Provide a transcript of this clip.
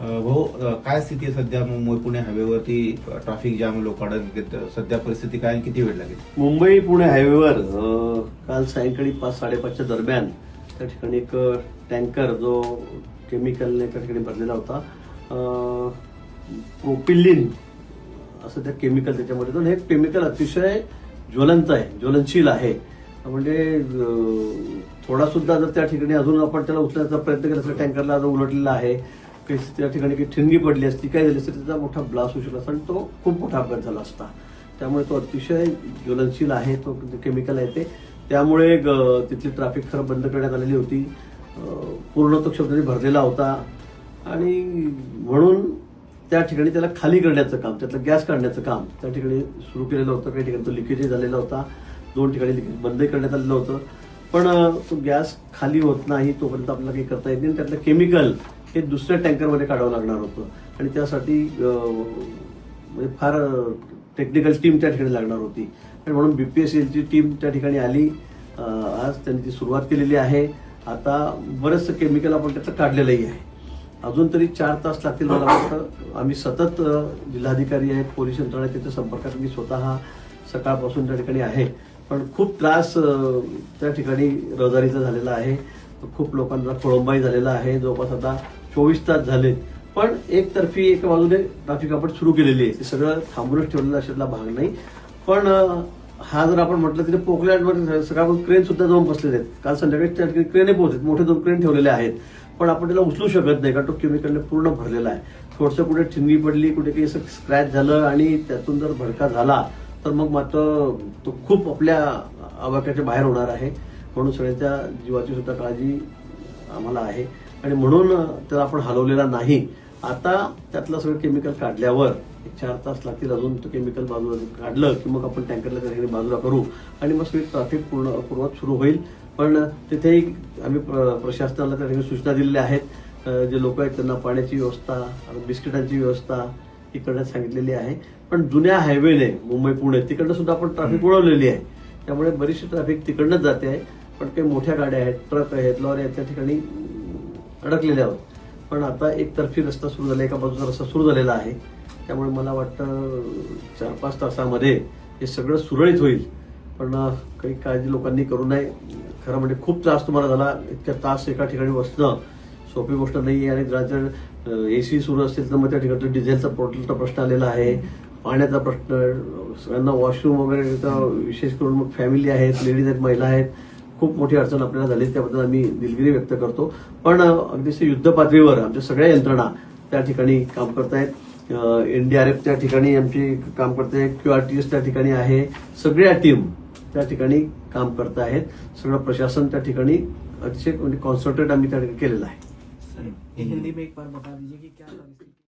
भाऊ काय स्थिती आहे सध्या? मुंबई पुणे हायवेवरती ट्रॅफिक जाम लोक सध्या परिस्थिती काय किती वेळ लागेल? मुंबई पुणे हायवेवर काल सायंकाळी पाच साडेपाचच्या दरम्यान त्या ठिकाणी एक टँकर जो केमिकलने त्या ठिकाणी भरलेला होता प्रोपिलिन असं त्या केमिकल त्याच्यामध्ये तर हे केमिकल अतिशय ज्वलंत आहे ज्वलनशील आहे. म्हणजे थोडासुद्धा जर त्या ठिकाणी अजून आपण त्याला उचलण्याचा प्रयत्न केला तर टँकरला उलटलेला आहे काही त्या ठिकाणी काही ठिणगी पडली असती काय झाली असती त्याचा मोठा ब्लास्ट होऊ शकला असता आणि तो खूप मोठा अपघात झाला असता. त्यामुळे तो अतिशय ज्वलनशील आहे तो केमिकल आहे ते. त्यामुळे ग- तिथली ट्रॅफिक खरं बंद करण्यात आलेली होती. पूर्ण तो क्षमतेने भरलेला होता. आणि म्हणून त्या ठिकाणी त्याला खाली करण्याचं काम त्यातलं गॅस काढण्याचं काम त्या ठिकाणी सुरू केलेलं होतं. काही ठिकाणी तो लिकेजही झालेला होता. दोन ठिकाणी लिकेज बंदही करण्यात आलेलं होतं. पण तो गॅस खाली होत नाही तोपर्यंत आपल्याला काही करता येत नाही. आणि त्यातलं केमिकल हे दुसऱ्या टँकरमध्ये काढावं लागणार होतं. आणि त्यासाठी म्हणजे फार टेक्निकल टीम त्या ठिकाणी लागणार होती. आणि म्हणून बी पी एस एलची टीम त्या ठिकाणी आली. आज त्यांनी ती सुरुवात केलेली आहे. आता बरंचसं केमिकल आपण त्याचं काढलेलंही आहे. अजून तरी चार तास लागतील मला वाटतं. आम्ही सतत जिल्हाधिकारी आहेत पोलीस यंत्रणा त्याच्या संपर्कात मी स्वतः सकाळपासून त्या ठिकाणी आहे. पण खूप त्रास त्या ठिकाणी रहदारीचा झालेला आहे. खूप लोकांचा खोळंबाई झालेला आहे. जवळपास आता चोवीस तास झालेत. पण एकतर्फी एका बाजूने ट्रॅफिक आपण सुरू केलेली आहे. ते सगळं थांबूनच ठेवलेला अशातला भाग नाही. पण हा जर आपण म्हटलं तरी पोकलँडवर सकाळपासून क्रेन सुद्धा जाऊन बसलेले आहेत. काल संध्याकाळी त्या ठिकाणी क्रेने पोहोचत मोठे दोन क्रेन ठेवलेले आहेत. पण आपण त्याला उचलू शकत नाही कारण तो केमिकलने पूर्ण भरलेला आहे. थोडंसं कुठे ठिणगी पडली कुठे काही असं स्क्रॅच झालं आणि त्यातून जर भडका झाला तर मग मात्र तो खूप आपल्या आवाक्याच्या बाहेर होणार आहे. म्हणून सगळ्यांच्या जीवाची सुद्धा काळजी आम्हाला आहे. आणि म्हणून त्याला आपण हलवलेला नाही. आता त्यातलं सगळं केमिकल काढल्यावर एक चार तास लागतील अजून तो केमिकल बाजूला काढलं की मग आपण टँकरला त्या ठिकाणी बाजूला करू. आणि मग सगळी ट्रॅफिक पूर्ण पूर्वात सुरू होईल. पण तिथेही आम्ही प्र- प्रशासनाला त्या ठिकाणी सूचना दिलेल्या आहेत. जे लोक आहेत त्यांना पाण्याची व्यवस्था बिस्किटांची व्यवस्था ही करण्यात सांगितलेली आहे. पण जुन्या हायवेने मुंबई पुणे तिकडनं सुद्धा आपण ट्रॅफिक वळवलेली आहे. त्यामुळे बरीचशी ट्रॅफिक तिकडनंच जाते आहे. पण काही मोठ्या गाड्या आहेत ट्रक आहेत लॉरी आहेत त्या ठिकाणी अडकलेले अडकलेल्या आहोत. पण आता एकतर्फी रस्ता सुरू झाला एका बाजूचा रस्ता सुरू झालेला आहे. त्यामुळे मला वाटतं चार पाच तासामध्ये हे सगळं सुरळीत होईल. पण काही काळजी लोकांनी करू नये. खरं म्हणजे खूप त्रास तुम्हाला झाला. इतक्या तास एका ठिकाणी बसणं सोपी गोष्ट नाही आहे आणि जर सी सुरू असेल तर मग त्या ठिकाणी डिझेलचा पोर्टलचा प्रश्न आलेला आहे. पाण्याचा प्रश्न सगळ्यांना वॉशरूम वगैरे तर विशेष करून मग फॅमिली आहेत लेडीज आहेत महिला आहेत. खूप मोठी अडचण आपल्याला झाली त्याबद्दल आम्ही दिलगिरी व्यक्त करतो. पण अगदीशी अगदी युद्ध पातळीवर आमच्या सगळ्या यंत्रणा त्या ठिकाणी काम करतायत एनडीआरएफ त्या ठिकाणी आमची काम करते क्यू आर टी एस त्या ठिकाणी आहे सगळ्या टीम त्या ठिकाणी काम करत आहेत. सगळं प्रशासन त्या ठिकाणी अतिशय म्हणजे कॉन्सन्ट्रेट आम्ही त्या ठिकाणी केलेलं आहे. हिंदी में एक बार बता दीजिए कि क्या